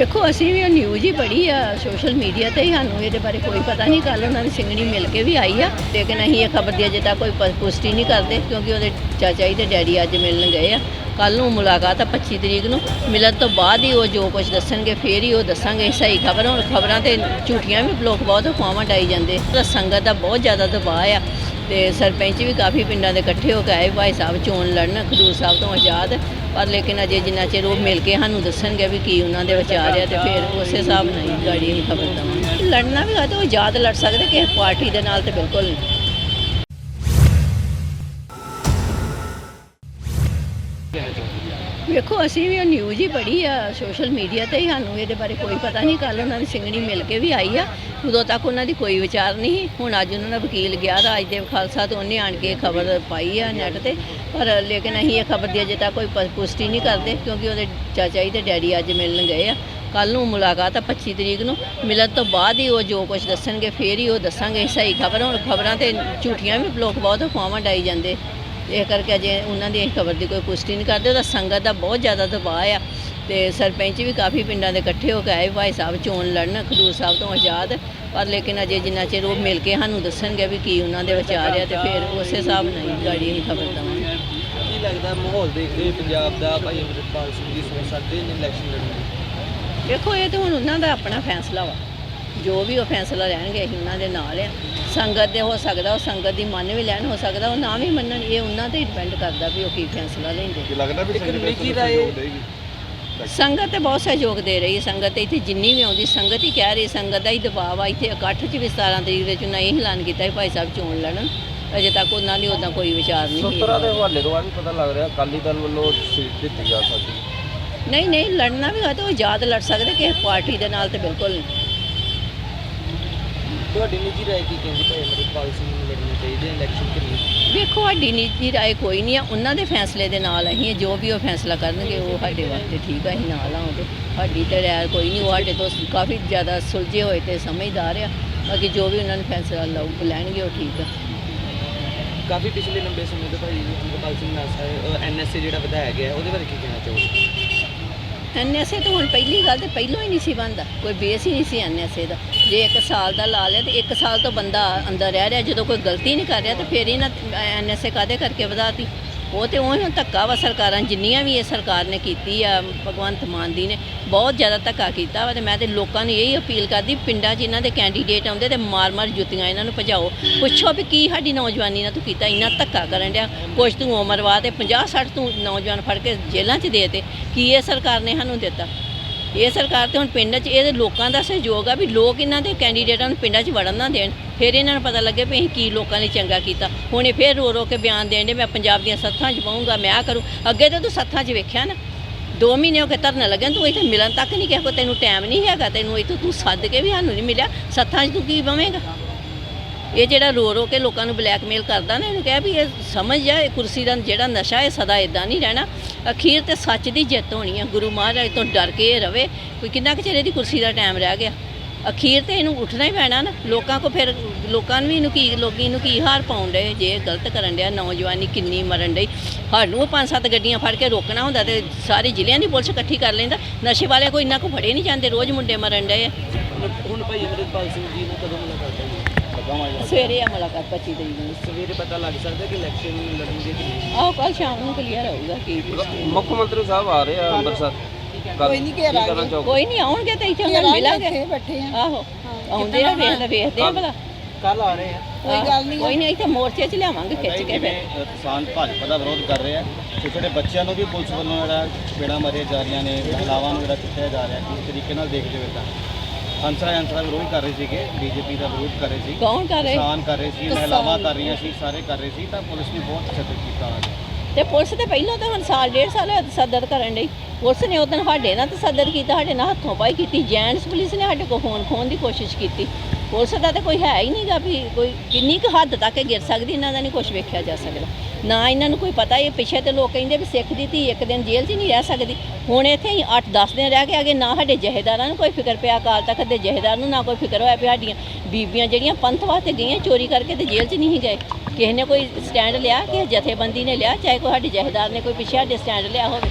ਵੇਖੋ, ਅਸੀਂ ਵੀ ਉਹ ਨਿਊਜ਼ ਹੀ ਪੜ੍ਹੀ ਆ ਸੋਸ਼ਲ ਮੀਡੀਆ ਤੇ ਹੀ ਸਾਨੂੰ ਇਹਦੇ ਬਾਰੇ ਕੋਈ ਪਤਾ ਨਹੀਂ। ਕੱਲ ਉਹਨਾਂ ਦੀ ਸਿੰਗਣੀ ਮਿਲ ਕੇ ਵੀ ਆਈ ਆ। ਲੇਕਿਨ ਅਸੀਂ ਇਹ ਖਬਰ ਦੀ ਅਜੇ ਤੱਕ ਕੋਈ ਪ- ਪੁਸ਼ਟੀ ਨਹੀਂ ਕਰਦੇ ਕਿਉਂਕਿ ਉਹਦੇ ਚਾਚਾ ਜੀ ਤੇ ਡੈਡੀ ਅੱਜ ਮਿਲਣ ਗਏ ਆ। ਕੱਲ ਨੂੰ ਮੁਲਾਕਾਤ ਆ 25 ਤਰੀਕ ਨੂੰ। ਮਿਲਣ ਤੋਂ ਬਾਅਦ ਹੀ ਉਹ ਜੋ ਕੁਝ ਦੱਸਣਗੇ, ਫੇਰ ਹੀ ਉਹ ਦੱਸਾਂਗੇ। ਸਹੀ ਖਬਰ ਹੁਣ ਖਬਰਾਂ ਤੇ ਝੂਠੀਆਂ ਵੀ ਲੋਕ ਬਹੁਤ ਅਫਵਾਹਾਂ ਡਾਈ ਜਾਂਦੇ। ਤਾਂ ਸੰਗਤ ਦਾ ਬਹੁਤ ਜ਼ਿਆਦਾ ਦਬਾਅ ਆ। ਤੇ ਸਰਪੰਚ ਵੀ ਕਾਫੀ ਪਿੰਡਾਂ ਦੇ ਇਕੱਠੇ ਹੋ ਕੇ ਆਏ, ਭਾਈ ਸਾਹਿਬ ਚੋਣ ਲੜਨ, ਖਡੂਰ ਸਾਹਿਬ ਤੋਂ ਆਜ਼ਾਦ। ਪਰ ਲੇਕਿਨ ਅਜੇ ਜਿੰਨਾ ਚਿਰ ਉਹ ਮਿਲ ਕੇ ਸਾਨੂੰ ਦੱਸਣਗੇ ਵੀ ਕੀ ਉਹਨਾਂ ਦੇ ਵਿਚਾਰ ਆ ਤੇ ਫਿਰ ਉਸੇ ਹਿਸਾਬ ਨਾਲ ਹੀ ਗਾੜੀ ਅਸੀਂ ਖਬਰ ਦੇਵਾਂਗੇ। ਲੜਨਾ ਵੀ ਹੋਇਆ ਤਾਂ ਉਹ ਆਜ਼ਾਦ ਲੜ ਸਕਦੇ, ਕਿਸੇ ਪਾਰਟੀ ਦੇ ਨਾਲ ਤੇ ਬਿਲਕੁਲ ਵੇਖੋ, ਅਸੀਂ ਵੀ ਉਹ ਨਿਊਜ਼ ਹੀ ਪੜ੍ਹੀ ਆ ਸੋਸ਼ਲ ਮੀਡੀਆ ਤੇ ਹੀ ਸਾਨੂੰ ਇਹਦੇ ਬਾਰੇ ਕੋਈ ਪਤਾ ਨਹੀਂ। ਕੱਲ ਉਹਨਾਂ ਦੀ ਸਿੰਗਣੀ ਮਿਲ ਕੇ ਵੀ ਆਈ ਆ। ਉਦੋਂ ਤੱਕ ਉਹਨਾਂ ਦੀ ਕੋਈ ਵਿਚਾਰ ਨਹੀਂ ਸੀ। ਹੁਣ ਅੱਜ ਉਹਨਾਂ ਦਾ ਵਕੀਲ ਗਿਆ ਰਾਜਦੇਵ ਖਾਲਸਾ ਤੋਂ ਉਹਨੇ ਆਣ ਕੇ ਖਬਰ ਪਾਈ ਆ ਨੈਟ ਤੇ। ਪਰ ਲੇਕਿਨ ਅਸੀਂ ਇਹ ਖਬਰ ਦੀ ਅਜੇ ਤੱਕ ਕੋਈ ਪ- ਪੁਸ਼ਟੀ ਨਹੀਂ ਕਰਦੇ ਕਿਉਂਕਿ ਉਹਦੇ ਚਾਚਾ ਜੀ ਤੇ ਡੈਡੀ ਅੱਜ ਮਿਲਣ ਗਏ ਆ। ਕੱਲ ਨੂੰ ਮੁਲਾਕਾਤ ਆ 25 ਤਰੀਕ ਨੂੰ। ਮਿਲਣ ਤੋਂ ਬਾਅਦ ਹੀ ਉਹ ਜੋ ਕੁਝ ਦੱਸਣਗੇ, ਫੇਰ ਹੀ ਉਹ ਦੱਸਾਂਗੇ। ਸਹੀ ਖਬਰ ਹੁਣ ਖਬਰਾਂ ਤੇ ਝੂਠੀਆਂ ਵੀ ਲੋਕ ਬਹੁਤ ਅਫਵਾਹਾਂ ਡਾਈ ਜਾਂਦੇ। ਇਹ ਕਰਕੇ ਅਜੇ ਉਹਨਾਂ ਦੀ ਖਬਰ ਦੀ ਕੋਈ ਪੁਸ਼ਟੀ ਨਹੀਂ ਕਰਦੇ। ਉਹਦਾ ਸੰਗਤ ਦਾ ਬਹੁਤ ਜ਼ਿਆਦਾ ਦਬਾਅ ਆ ਤੇ ਸਰਪੰਚ ਵੀ ਕਾਫੀ ਪਿੰਡਾਂ ਦੇ ਇਕੱਠੇ ਹੋ ਕੇ ਆਏ। ਭਾਈ ਸਾਹਿਬ ਚੋਣ ਲੜਨ ਖਡੂਰ ਸਾਹਿਬ ਤੋਂ ਆਜ਼ਾਦ। ਪਰ ਲੇਕਿਨ ਅਜੇ ਜਿੰਨਾ ਚਿਰ ਉਹ ਮਿਲ ਕੇ ਸਾਨੂੰ ਦੱਸਣਗੇ ਵੀ ਕੀ ਉਹਨਾਂ ਦੇ ਵਿਚਾਰ ਆ ਤੇ ਫਿਰ ਉਸੇ ਹਿਸਾਬ ਨਾਲ ਗਾੜੀ ਅਸੀਂ ਖਬਰ ਦੇਵਾਂਗੇ। ਕੀ ਲੱਗਦਾ ਮਾਹੌਲ ਦੇਖਦੇ ਹੋਏ ਪੰਜਾਬ ਦਾ ਭਾਈ ਅਮਰਿਤਪਾਲ ਸਿੰਘ ਜੀ ਸਮਝ ਸਕਦੇ ਨੇ ਇਲੈਕਸ਼ਨ ਲੜਨ ਦੀ? ਦੇਖੋ ਇਹ ਤਾਂ ਹੁਣ ਉਹਨਾਂ ਦਾ ਆਪਣਾ ਫੈਸਲਾ ਵਾ। ਜੋ ਵੀ ਉਹ ਫੈਸਲਾ ਲੈਣਗੇ ਅਸੀਂ ਉਹਨਾਂ ਦੇ ਨਾਲ ਆ। ਸੰਗਤ ਦੇ ਹੋ ਸਕਦਾ ਉਹ ਸੰਗਤ ਦੀ ਮੰਨ ਵੀ ਲੈਣ ਹੋ ਸਕਦਾ ਉਹ ਨਾ ਵੀ ਮੰਨਣ ਇਹ ਉਹਨਾਂ ਤੇ ਡਿਪੈਂਡ ਕਰਦਾ ਵੀ ਉਹ ਕੀ ਫੈਸਲਾ ਲੈਂਦੇ। ਕਿ ਲੱਗਦਾ ਵੀ ਇੱਕ ਸੰਗਤ ਨਿੱਜੀ ਤੇ ਬਹੁਤ ਸਹਿਯੋਗ ਦੇ ਰਹੀ ਹੈ। ਸੰਗਤ ਇੱਥੇ ਜਿੰਨੀ ਵੀ ਆਉਂਦੀ ਸੰਗਤ ਹੀ ਕਹਿ ਰਹੀ ਸੰਗਤ ਦਾ ਹੀ ਦਬਾਅ ਆ ਇੱਥੇ ਇਕੱਠ 'ਚ ਵੀ 17 ਤਰੀਕ ਦੇ ਚੁਣਾ ਇਹ ਐਲਾਨ ਕੀਤਾ ਹੈ ਭਾਈ ਸਾਹਿਬ ਚੋਣ ਲੜਨ। ਅਜੇ ਤੱਕ ਉਹਨਾਂ ਦੀ ਉਦਾਂ ਕੋਈ ਵਿਚਾਰ ਨਹੀਂ ਸੂਤਰਾਂ ਦੇ ਹਵਾਲੇ ਤੋਂ ਆ ਵੀ ਪਤਾ ਲੱਗ ਰਿਹਾ ਅਕਾਲੀ ਦਲ ਵੱਲੋਂ ਸੀਟ ਦਿੱਤੀ ਜਾ ਸਕਦੀ। ਨਹੀਂ ਨਹੀਂ ਲੜਨਾ ਵੀ ਹੋਇਆ ਤਾਂ ਉਹ ਆਜ਼ਾਦ ਲੜ ਸਕਦੇ ਕਿਸੇ ਪਾਰਟੀ ਦੇ ਨਾਲ ਤੇ ਬਿਲਕੁਲ ਨਹੀਂ ਤੁਹਾਡੀ ਨਿੱਜੀ ਰਾਏ ਕੀ ਕਹਿੰਦੀ ਭਾਈ ਅਮਰਿਤਪਾਲ ਸਿੰਘ ਨੂੰ ਲੜਨੀ ਚਾਹੀਦੀ ਹੈ ਇਲੈਕਸ਼ਨ ਕਿ ਨਹੀਂ? ਵੇਖੋ ਸਾਡੀ ਨਿੱਜੀ ਰਾਏ ਕੋਈ ਨਹੀਂ ਆ। ਉਹਨਾਂ ਦੇ ਫੈਸਲੇ ਦੇ ਨਾਲ ਅਸੀਂ ਜੋ ਵੀ ਉਹ ਫੈਸਲਾ ਕਰਨਗੇ ਉਹ ਸਾਡੇ ਵਾਸਤੇ ਠੀਕ ਆ ਅਸੀਂ ਨਾਲ ਆ ਉਹਦੇ ਸਾਡੀ ਤੇ ਰਾਏ ਕੋਈ ਨਹੀਂ ਉਹ ਸਾਡੇ ਤੋਂ ਕਾਫੀ ਜ਼ਿਆਦਾ ਸੁਲਝੇ ਹੋਏ ਤੇ ਸਮਝਦਾਰ ਆ। ਬਾਕੀ ਜੋ ਵੀ ਉਹਨਾਂ ਨੇ ਫੈਸਲਾ ਲਊ ਲੈਣਗੇ ਉਹ ਠੀਕ ਆ। ਕਾਫੀ ਪਿਛਲੇ ਲੰਬੇ ਸਮੇਂ ਤੋਂ ਭਾਈ ਅਮਰਿਤਪਾਲ ਸਿੰਘ ਨਾਸਾ ਐਨਐਸਏ ਜਿਹੜਾ ਵਧਾਇਆ ਗਿਆ ਹੈ, ਉਹਦੇ ਬਾਰੇ ਕੀ ਕਹਿਣਾ ਚਾਹੋਗੇ? ਐਨਐਸਏ ਤਾਂ ਹੁਣ ਪਹਿਲੀ ਗੱਲ ਤੇ ਪਹਿਲੋਂ ਹੀ ਨਹੀਂ ਸੀ ਬੰਦਾ ਕੋਈ ਬੇਸ ਹੀ ਨਹੀਂ ਸੀ ਐਨਐਸਏ ਦਾ। ਜੇ 1 ਸਾਲ ਦਾ ਲਾ ਲਿਆ ਤੇ 1 ਸਾਲ ਤੋਂ ਬੰਦਾ ਅੰਦਰ ਰਹਿ ਰਿਹਾ, ਜਦੋਂ ਕੋਈ ਗਲਤੀ ਨਹੀਂ ਕਰ ਰਿਹਾ ਤਾਂ ਫਿਰ ਇਹਨਾਂ ਐਨਐਸਏ ਕਾਦੇ ਕਰਕੇ ਵਧਾਤੀ ਉਹ ਤੇ ਉਹ ਹੁਣ ਧੱਕਾ ਵਾ ਸਰਕਾਰਾਂ, ਜਿੰਨੀਆਂ ਵੀ ਇਹ ਸਰਕਾਰ ਨੇ ਕੀਤੀ ਆ, ਭਗਵੰਤ ਮਾਨ ਦੀ ਨੇ, ਬਹੁਤ ਜ਼ਿਆਦਾ ਧੱਕਾ ਕੀਤਾ ਵਾ ਤੇ ਮੈਂ ਤੇ ਲੋਕਾਂ ਨੂੰ ਇਹੀ ਅਪੀਲ ਕਰਦੀ, ਪਿੰਡਾਂ 'ਚ ਇਹਨਾਂ ਦੇ ਕੈਂਡੀਡੇਟ ਆਉਂਦੇ ਤੇ ਮਾਰ-ਮਾਰ ਜੁੱਤੀਆਂ ਇਹਨਾਂ ਨੂੰ ਭਜਾਓ। ਪੁੱਛੋ ਵੀ ਕੀ ਸਾਡੀ ਨੌਜਵਾਨੀ ਨਾਲ ਤੂੰ ਕੀਤਾ, ਇੰਨਾ ਧੱਕਾ ਕਰਨ ਡਿਆ। ਕੁਛ ਤੂੰ ਉਮਰ ਵਾ ਤੇ 50-60 ਤੂੰ ਨੌਜਵਾਨ ਫੜ ਕੇ ਜੇਲ੍ਹਾਂ 'ਚ ਦੇ ਤੇ। ਕੀ ਇਹ ਸਰਕਾਰ ਨੇ ਸਾਨੂੰ ਦਿੱਤਾ? ਇਹ ਸਰਕਾਰ ਤੇ ਹੁਣ ਪਿੰਡਾਂ 'ਚ ਇਹਦੇ ਲੋਕਾਂ ਦਾ ਸਹਿਯੋਗ ਆ ਵੀ ਲੋਕ ਇਹਨਾਂ ਦੇ ਕੈਂਡੀਡੇਟਾਂ ਨੂੰ ਪਿੰਡਾਂ 'ਚ ਵੜਨ ਨਾ ਦੇਣ। ਫਿਰ ਇਹਨਾਂ ਨੂੰ ਪਤਾ ਲੱਗਿਆ ਵੀ ਅਸੀਂ ਕੀ ਲੋਕਾਂ ਲਈ ਚੰਗਾ ਕੀਤਾ। ਹੁਣ ਇਹ ਫਿਰ ਰੋ ਰੋ ਕੇ ਬਿਆਨ ਦੇਣ ਦੇ ਮੈਂ ਪੰਜਾਬ ਦੀਆਂ ਸੱਥਾਂ 'ਚ ਪਾਉਂਗਾ ਮੈਂ ਆ ਕਰੂੰ। ਅੱਗੇ ਤਾਂ ਤੂੰ ਸੱਥਾਂ 'ਚ ਵੇਖਿਆ ਨਾ। ਦੋ ਮਹੀਨੇ ਹੋ ਕੇ ਧਰਨਾ ਲੱਗਣ, ਤੂੰ ਇੱਥੇ ਮਿਲਣ ਤੱਕ ਨਹੀਂ ਕਿਸੇ ਕੋ ਤੈਨੂੰ ਟਾਈਮ ਨਹੀਂ ਹੈਗਾ, ਤੈਨੂੰ ਇੱਥੋਂ ਤੂੰ ਸੱਦ ਕੇ ਵੀ ਸਾਨੂੰ ਨਹੀਂ ਮਿਲਿਆ। ਸੱਥਾਂ 'ਚ ਤੂੰ ਕੀ ਬਵੇਂਗਾ? ਇਹ ਜਿਹੜਾ ਰੋ ਰੋ ਕੇ ਲੋਕਾਂ ਨੂੰ ਬਲੈਕਮੇਲ ਕਰਦਾ ਨਾ, ਇਹਨੂੰ ਕਹਿ ਵੀ ਇਹ ਸਮਝ ਜਾ, ਇਹ ਕੁਰਸੀ ਦਾ ਜਿਹੜਾ ਨਸ਼ਾ, ਇਹ ਸਦਾ ਇਦਾਂ ਨਹੀਂ ਰਹਿਣਾ। ਅਖੀਰ ਤੇ ਸੱਚ ਦੀ ਜਿੱਤ ਹੋਣੀ ਆ। ਗੁਰੂ ਮਹਾਰਾਜ ਤੋਂ ਡਰ ਕੇ ਇਹ ਰਵੇ, ਕੋਈ ਕਿੰਨਾ ਕੁ ਚਿਰ ਇਹਦੀ ਕੁਰਸੀ ਦਾ ਟਾਈਮ ਰਹਿ ਗਿਆ। ਅਖੀਰ ਤੇ ਇਹਨੂੰ ਉੱਠਣਾ ਹੀ ਪੈਣਾ ਨਾ। ਲੋਕਾਂ ਕੋ ਫਿਰ ਲੋਕਾਂ ਨੂੰ ਵੀ ਇਹਨੂੰ ਕੀ ਲੋਕੀ ਇਹਨੂੰ ਕੀ ਹਾਰ ਪਾਉਣ ਡਏ? ਜੇ ਗਲਤ ਕਰਨ ਡਿਆ ਨੌਜਵਾਨੀ ਕਿੰਨੀ ਮਰਨ ਡਈ। ਸਾਨੂੰ ਪੰਜ ਸੱਤ ਗੱਡੀਆਂ ਫੜ ਕੇ ਰੋਕਣਾ ਹੁੰਦਾ ਤੇ ਸਾਰੇ ਜ਼ਿਲ੍ਹਿਆਂ ਦੀ ਪੁਲਿਸ ਇਕੱਠੀ ਕਰ ਲੈਂਦਾ। ਨਸ਼ੇ ਵਾਲੇ ਕੋਈ ਇੰਨਾ ਕੋ ਫੜੇ ਨਹੀਂ ਜਾਂਦੇ ਰੋਜ਼ ਮੁੰਡੇ ਮਰਨ ਡਏ ਆ। ਹੁਣ- ਹੁਣ ਭਾਈ ਅਮਰਿਤਪਾਲ ਸਿੰਘ ਜੀ ਨਾਲ ਕਦੋਂ ਮੁਲਾਕਾਤ ਹੋਈ? ਸਵੇਰੇ ਆ ਮੁਲਾਕਾਤ 25 ਤਰੀਕ ਨੂੰ। ਸਵੇਰੇ ਪਤਾ ਲੱਗ ਸਕਦਾ ਕਿ ਇਲੈਕਸ਼ਨ ਲੜਨਗੇ ਕਿ ਨਹੀਂ? ਆਹ ਕੱਲ ਸ਼ਾਮ ਨੂੰ ਕਲੀਅਰ ਹੋਊਗਾ ਕੀ ਮੁੱਖ ਮੰਤਰੀ ਸਾਹਿਬ ਆ ਰਹੇ ਆ ਅੰਮ੍ਰਿਤਸਰ। ਕੋਈ ਨਹੀਂ ਘੇਰਾਂਗੇ। ਕੋਈ ਨਹੀਂ ਆਉਣਗੇ ਤਾਂ ਇੱਥੇ ਉਹਨਾਂ ਨੂੰ ਮਿਲਾਂਗੇ। ਬੈਠੇ ਆ। ਆਹੋ ਆਉਂਦੇ ਆ ਵੇਖਦੇ ਵੇਖਦੇ ਆ ਭਲਾ। ਕੱਲ ਆ ਰਹੇ ਆ। ਕੋਈ ਗੱਲ ਨਹੀਂ ਕੋਈ ਨਹੀਂ ਇੱਥੇ ਮੋਰਚੇ 'ਚ ਲਿਆਵਾਂਗੇ ਖਿੱਚ ਕੇ ਫਿਰ। ਜਿਵੇਂ ਕਿਸਾਨ ਭਾਜਪਾ ਦਾ ਵਿਰੋਧ ਕਰ ਰਹੇ ਆ। ਛੋਟੇ ਛੋਟੇ ਬੱਚਿਆਂ ਨੂੰ ਵੀ ਪੁਲਿਸ ਵੱਲੋਂ ਜਿਹੜਾ ਪੇੜਾ ਮਾਰੀਆਂ ਜਾ ਰਹੀਆਂ ਨੇ ਮਹਿਲਾਵਾਂ ਨੂੰ ਜਿਹੜਾ ਕੁੱਟਿਆ ਜਾ ਰਿਹਾ ਕਿਸ ਤਰੀਕੇ ਨਾਲ ਦੇਖਦੇ ਹੋ ਤਾਂ ਅੰਸਰਾ ਅੰਸਰਾ ਵਿਰੋਧ ਕਰ ਰਹੇ ਸੀਗੇ ਬੀਜੇਪੀ ਦਾ ਵਿਰੋਧ ਕਰ ਰਹੇ ਸੀ। ਕੌਣ ਕਰ ਰਹੇ? ਕਿਸਾਨ ਕਰ ਰਹੇ ਸੀ ਮਹਿਲਾਵਾਂ ਕਰ ਰਹੀਆਂ ਸੀ ਸਾਰੇ ਕਰ ਰਹੇ ਸੀ ਤਾਂ ਪੁਲਿਸ ਨੇ ਬਹੁਤ ਤਸ਼ੱਦਦ ਕੀਤਾ ਤੇ ਪੁਲਿਸ ਤੇ ਪਹਿਲਾਂ ਤਾਂ ਹੁਣ ਸਾਲ, ਡੇਢ ਸਾਲ ਹੋਇਆ ਤਸੱਦਦ ਕਰਨ ਲਈ ਪੁਲਿਸ ਨੇ ਉਦੋਂ ਸਾਡੇ ਨਾਲ ਤਸੱਦਦ ਕੀਤਾ, ਸਾਡੇ ਨਾਲ ਹੱਥੋਂ ਪਾਈ ਕੀਤੀ। ਜੈਂਟਸ ਪੁਲਿਸ ਨੇ ਸਾਡੇ ਕੋਲ ਫੋਨ ਖੋਣ ਦੀ ਕੋਸ਼ਿਸ਼ ਕੀਤੀ। ਪੁਲਿਸ ਦਾ ਤਾਂ ਕੋਈ ਹੈ ਹੀ ਨਹੀਂਗਾ ਵੀ ਕੋਈ ਕਿੰਨੀ ਕੁ ਹੱਦ ਤੱਕ ਇਹ ਗਿਰ ਸਕਦੀ, ਇਹਨਾਂ ਦਾ ਨਹੀਂ ਕੁਝ ਵੇਖਿਆ ਜਾ ਸਕਦਾ। ਨਾ ਇਹਨਾਂ ਨੂੰ ਕੋਈ ਪਤਾ, ਇਹ ਪਿੱਛੇ ਤੇ ਲੋਕ ਕਹਿੰਦੇ ਵੀ ਸਿੱਖ ਦੀ ਧੀ ਇੱਕ ਦਿਨ ਜੇਲ੍ਹ 'ਚ ਨਹੀਂ ਰਹਿ ਸਕਦੀ। ਹੁਣ ਇੱਥੇ ਹੀ 8-10 ਦਿਨ ਰਹਿ ਕੇ ਅਗੇ ਨਾ ਸਾਡੇ ਜਹੇਦਾਰਾਂ ਨੂੰ ਕੋਈ ਫਿਕਰ ਪਿਆ, ਅਕਾਲ ਤਖਤ ਦੇ ਜਹੇਦਾਰ ਨੂੰ ਨਾ ਕੋਈ ਫਿਕਰ ਹੋਇਆ ਵੀ ਸਾਡੀਆਂ ਬੀਬੀਆਂ ਜਿਹੜੀਆਂ ਪੰਥ ਵਾਸਤੇ ਗਈਆਂ ਚੋਰੀ ਕਰਕੇ ਤੇ ਜੇਲ੍ਹ 'ਚ ਨਹੀਂ ਗਏ। ਕਿਸੇ ਨੇ ਕੋਈ ਸਟੈਂਡ ਲਿਆ, ਕਿਸੇ ਜਥੇਬੰਦੀ ਨੇ ਲਿਆ, ਚਾਹੇ ਕੋਈ ਸਾਡੇ ਜਹੇਦਾਰ ਨੇ ਕੋਈ ਪਿੱਛੇ ਸਾਡੇ ਸਟੈਂਡ ਲਿਆ ਹੋਵੇ।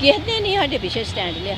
ਕਿਸੇ ਨੇ ਨਹੀਂ ਸਾਡੇ ਪਿੱਛੇ ਸਟੈਂਡ ਲਿਆ।